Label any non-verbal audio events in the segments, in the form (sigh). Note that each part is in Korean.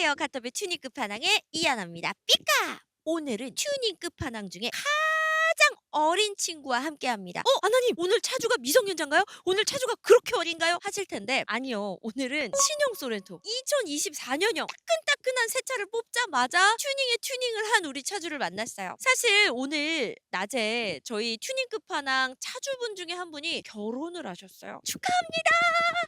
안녕하세요. 카터베 튜닝 끝판왕의 이하나입니다. 삐까! 오늘은 튜닝 끝판왕 중에 어린 친구와 함께합니다. 어, 아나님 오늘 차주가 미성년자인가요? 오늘 차주가 그렇게 어린가요? 하실 텐데 아니요. 오늘은 신형 소렌토 2024년형 따끈따끈한 새 차를 뽑자마자 튜닝에 튜닝을 한 우리 차주를 만났어요. 사실 오늘 낮에 저희 튜닝 끝판왕 차주분 중에 한 분이 결혼을 하셨어요. 축하합니다.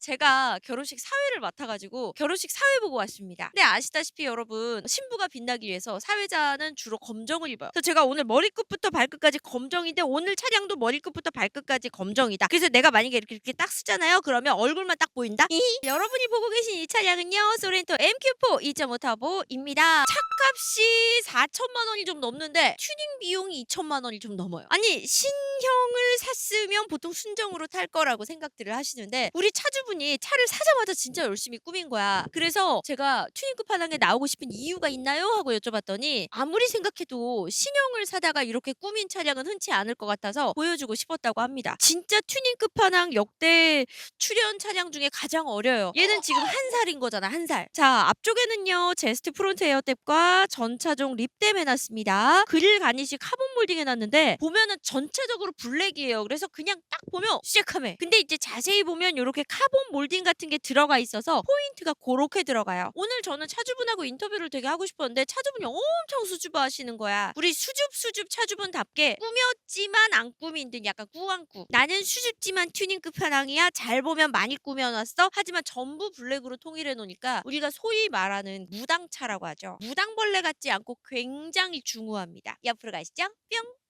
제가 결혼식 사회를 맡아가지고 결혼식 사회 보고 왔습니다. 근데 아시다시피 여러분 신부가 빛나기 위해서 사회자는 주로 검정을 입어요. 그래서 제가 오늘 머리끝부터 발끝까지 검 정인데 오늘 차량도 머리끝부터 발끝까지 검정이다. 그래서 내가 만약에 이렇게, 이렇게 딱 쓰잖아요. 그러면 얼굴만 딱 보인다. 이 (laughs) 여러분이 보고 계신 이 차량은요 소렌토 MQ4 2.5 터보입니다. 차값이 4천만 원이 좀 넘는데 튜닝 비용이 2천만 원이 좀 넘어요. 아니 신형을 샀으면 보통 순정으로 탈 거라고 생각들을 하시는데 우리 차주분이 차를 사자마자 진짜 열심히 꾸민 거야. 그래서 제가 튜닝 끝판왕에 나오고 싶은 이유가 있나요? 하고 여쭤봤더니 아무리 생각해도 신형을 사다가 이렇게 꾸민 차량은 흔치 않을 것 같아서 보여주고 싶었다고 합니다. 진짜 튜닝 끝판왕 역대 출연 차량 중에 가장 어려요. 얘는 지금 한 살인 거잖아, 한 살. 자, 앞쪽에는요, 제스트 프론트 에어탭과 전차종 립댐 해놨습니다. 그릴 가니시 카본 몰딩 해놨는데, 보면은 전체적으로 블랙이에요. 그래서 그냥 딱 보면 시작하네. 근데 이제 자세히 보면 이렇게 카본 몰딩 같은 게 들어가 있어서 포인트가 그렇게 들어가요. 오늘 저는 차주분하고 인터뷰를 되게 하고 싶었는데, 차주분이 엄청 수줍어 하시는 거야. 우리 수줍 수줍 차주분답게 꾸몄지만 안 꾸민 듯 약간 꾸안꾸. 나는 수줍지만 튜닝 끝판왕이야. 잘 보면 많이 꾸며놨어. 하지만 전부 블랙으로 통일해 놓으니까 우리가 소위 말하는 무당차라고 하죠. 무당 벌레 같지 않고 굉장히 중후합니다. 옆으로 가시죠. 뿅.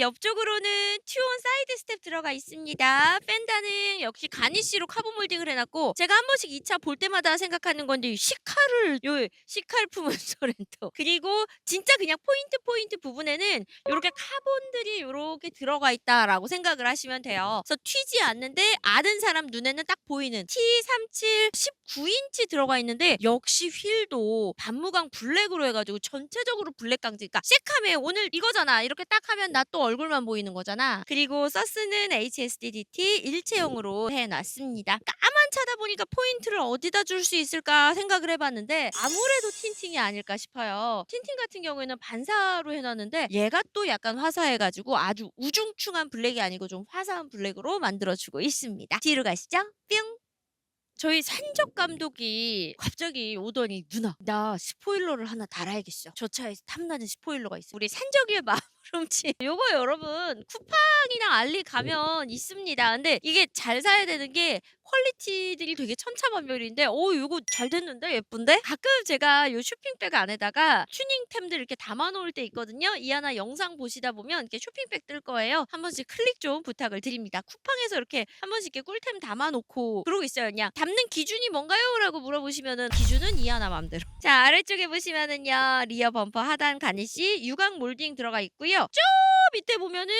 옆쪽으로는 튜온 사이드 스텝 들어가 있습니다. 펜다는 역시 가니쉬로 카본 몰딩을 해놨고 제가 한 번씩 이 차 볼 때마다 생각하는 건데 이 시카를 요 시카를 품은 (laughs) 소렌토 그리고 진짜 그냥 포인트 포인트 부분에는 이렇게 카본들이 이렇게 들어가 있다라고 생각을 하시면 돼요. 그래서 튀지 않는데 아는 사람 눈에는 딱 보이는 T37 19인치 들어가 있는데 역시 휠도 반무광 블랙으로 해가지고 전체적으로 블랙 강지. 그러니까 새카메 오늘 이거잖아. 이렇게 딱 하면 나또 얼굴만 보이는 거잖아. 그리고 서스는 HSDDT 일체형으로 해놨습니다. 까만 차다 보니까 포인트를 어디다 줄 수 있을까 생각을 해봤는데 아무래도 틴팅이 아닐까 싶어요. 틴팅 같은 경우에는 반사로 해놨는데 얘가 또 약간 화사해가지고 아주 우중충한 블랙이 아니고 좀 화사한 블랙으로 만들어주고 있습니다. 뒤로 가시죠. 뿅. 저희 산적 감독이 갑자기 오더니 누나 나 스포일러를 하나 달아야겠어. 저 차에 탐나는 스포일러가 있어. 우리 산적이의 마음 을 훔친 (laughs) 요거 여러분 쿠팡이나 알리 가면 있습니다. 근데 이게 잘 사야 되는 게 퀄리티들이 되게 천차만별인데 오 요거 잘 됐는데 예쁜데 가끔 제가 요 쇼핑백 안에다가 튜닝템들 이렇게 담아 놓을 때 있거든요. 이 하나 영상 보시다 보면 이렇게 쇼핑백 뜰 거예요. 한 번씩 클릭 좀 부탁을 드립니다. 쿠팡에서 이렇게 한 번씩 이렇게 꿀템 담아 놓고 그러고 있어요. 그냥 담는 기준이 뭔가요? 라고 물어보시면은 기준은 이 하나 맘대로. (laughs) 자 아래쪽에 보시면은요 리어 범퍼 하단 가니시 유광 몰딩 들어가 있고요. 쭉 밑에 보면은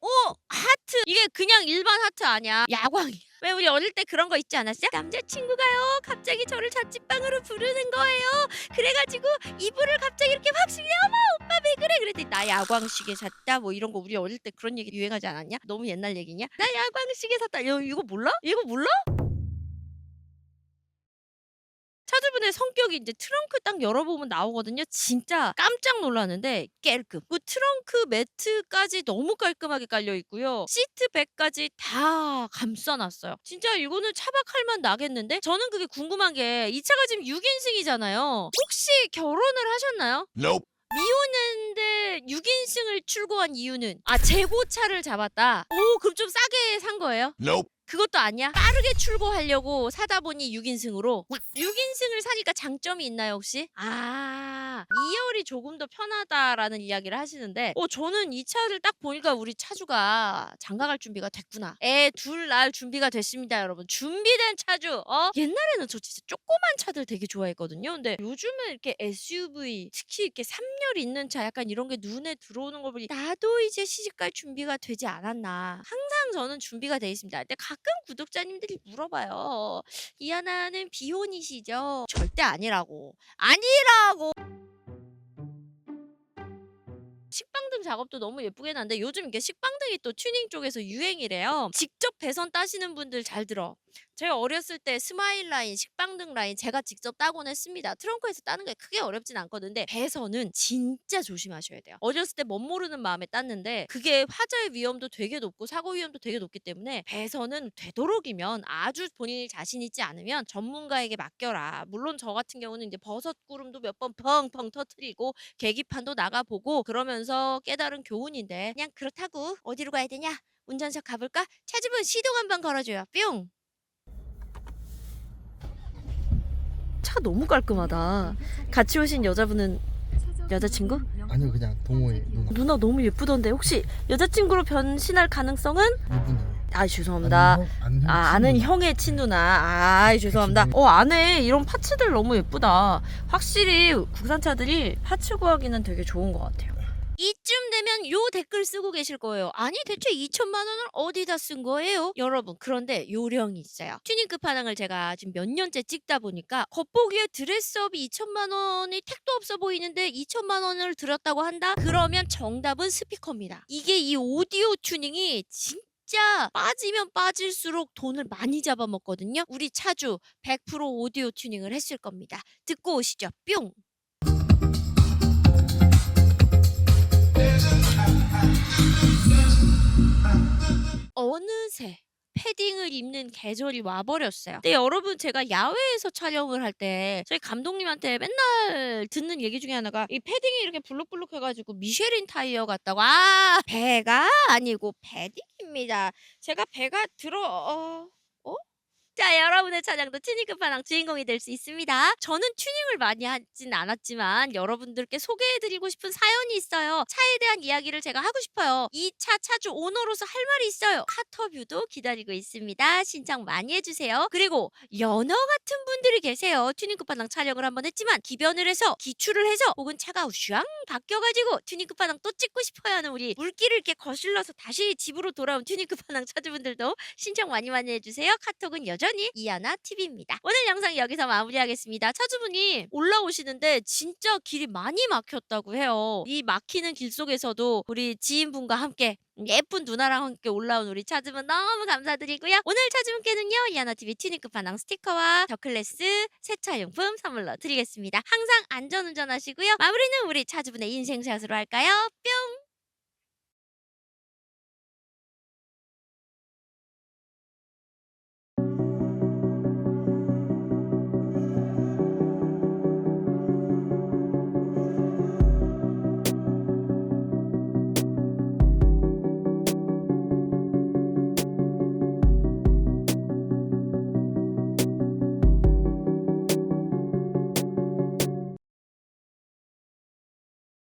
오 하트 이게 그냥 일반 하트 아니야 야광이야 왜 우리 어릴 때 그런 거 있지 않았어요? 남자친구가요 갑자기 저를 자취방으로 부르는 거예요 그래가지고 이불을 갑자기 이렇게 확 실려 어머 오빠 왜 그래 그랬더니 나 야광시계 샀다 뭐 이런 거 우리 어릴 때 그런 얘기 유행하지 않았냐? 너무 옛날 얘기냐? 나 야광시계 샀다 야, 이거 몰라? 이거 몰라? 차주분의 성격이 이제 트렁크 딱 열어보면 나오거든요. 진짜 깜짝 놀랐는데 깔끔. 그 트렁크 매트까지 너무 깔끔하게 깔려 있고요. 시트백까지 다 감싸놨어요. 진짜 이거는 차박할 만 나겠는데? 저는 그게 궁금한 게 이 차가 지금 6인승이잖아요. 혹시 결혼을 하셨나요? Nope. 미혼인데 6인승을 출고한 이유는 아 재고차를 잡았다. 오 그럼 좀 싸게 산 거예요? Nope. 그것도 아니야? 빠르게 출고하려고 사다 보니 6인승으로 6인승을 사니까 장점이 있나요 혹시? 아 2열이 조금 더 편하다라는 이야기를 하시는데 어 저는 이 차를 딱 보니까 우리 차주가 장가갈 준비가 됐구나 애 둘 낳을 준비가 됐습니다 여러분 준비된 차주 어? 옛날에는 저 진짜 조그만 차들 되게 좋아했거든요 근데 요즘은 이렇게 SUV 특히 이렇게 3열 있는 차 약간 이런 게 눈에 들어오는 걸 보니 나도 이제 시집갈 준비가 되지 않았나 항상 저는 준비가 돼 있습니다 근데 가끔 구독자님들이 물어봐요 이하나는 비혼이시죠? 절대 아니라고. 아니라고. 식빵등 작업도 너무 예쁘게 났는데 요즘 이게 식빵등이 또 튜닝 쪽에서 유행이래요. 직접 배선 따시는 분들 잘 들어. 제가 어렸을 때 스마일 라인, 식빵 등 라인 제가 직접 따곤 했습니다. 트렁크에서 따는 게 크게 어렵진 않거든요. 배선은 진짜 조심하셔야 돼요. 어렸을 때 멋 모르는 마음에 땄는데 그게 화재의 위험도 되게 높고 사고 위험도 되게 높기 때문에 배선은 되도록이면 아주 본인이 자신 있지 않으면 전문가에게 맡겨라. 물론 저 같은 경우는 이제 버섯 구름도 몇 번 펑펑 터트리고 계기판도 나가보고 그러면서 깨달은 교훈인데 그냥 그렇다고 어디로 가야 되냐? 운전석 가볼까? 차주분 시동 한번 걸어줘요. 뿅. 차 너무 깔끔하다. 같이 오신 여자분은 여자친구? 아니요 그냥 동호회 누나 누나 너무 예쁘던데 혹시 여자친구로 변신할 가능성은? 이분이에요. 아 죄송합니다. 아는 형, 아는 형아 아는 친구나. 형의 친누나. 아 죄송합니다. 친구. 어 안에 이런 파츠들 너무 예쁘다. 확실히 국산차들이 파츠 구하기는 되게 좋은 것 같아요. 이쯤 되면 요 댓글 쓰고 계실 거예요. 아니 대체 2천만 원을 어디다 쓴 거예요? 여러분 그런데 요령이 있어요. 튜닝 끝판왕을 제가 지금 몇 년째 찍다 보니까 겉보기에 드레스업이 2천만 원이 택도 없어 보이는데 2천만 원을 들였다고 한다? 그러면 정답은 스피커입니다. 이게 이 오디오 튜닝이 진짜 빠지면 빠질수록 돈을 많이 잡아먹거든요. 우리 차주 100% 오디오 튜닝을 했을 겁니다. 듣고 오시죠. 뿅! 어느새 패딩을 입는 계절이 와버렸어요. 근데 여러분 제가 야외에서 촬영을 할 때 저희 감독님한테 맨날 듣는 얘기 중에 하나가 이 패딩이 이렇게 블록블록 해가지고 미쉐린 타이어 같다고 아 배가 아니고 패딩입니다. 제가 배가 들어 어? 어? 자 여러분의 차량도 튜닝 끝판왕 주인공이 될 수 있습니다. 저는 튜닝을 많이 하진 않았지만 여러분들께 소개해드리고 싶은 사연이 있어요. 차에 대한 이야기를 제가 하고 싶어요. 이 차 차주 오너로서 할 말이 있어요. 카터뷰도 기다리고 있습니다. 신청 많이 해주세요. 그리고 연어 같은 분들이 계세요. 튜닝 끝판왕 촬영을 한번 했지만 기변을 해서 기출을 해서 혹은 차가 슈앙 바뀌어가지고 튜닝 끝판왕 또 찍고 싶어요 하는 우리 물길을 이렇게 거슬러서 다시 집으로 돌아온 튜닝 끝판왕 (laughs) 차주분들도 신청 많이 많이 해주세요. 카톡은 여전 히 이하나 TV입니다. 오늘 영상 여기서 마무리하겠습니다. 차주분이 올라오시는데 진짜 길이 많이 막혔다고 해요. 이 막히는 길 속에서도 우리 지인분과 함께 예쁜 누나랑 함께 올라온 우리 차주분 너무 감사드리고요. 오늘 차주분께는요 이하나 TV 튜닝 끝판왕 스티커와 더클래스 세차용품 선물로 드리겠습니다. 항상 안전운전하시고요. 마무리는 우리 차주분의 인생샷으로 할까요? 뿅!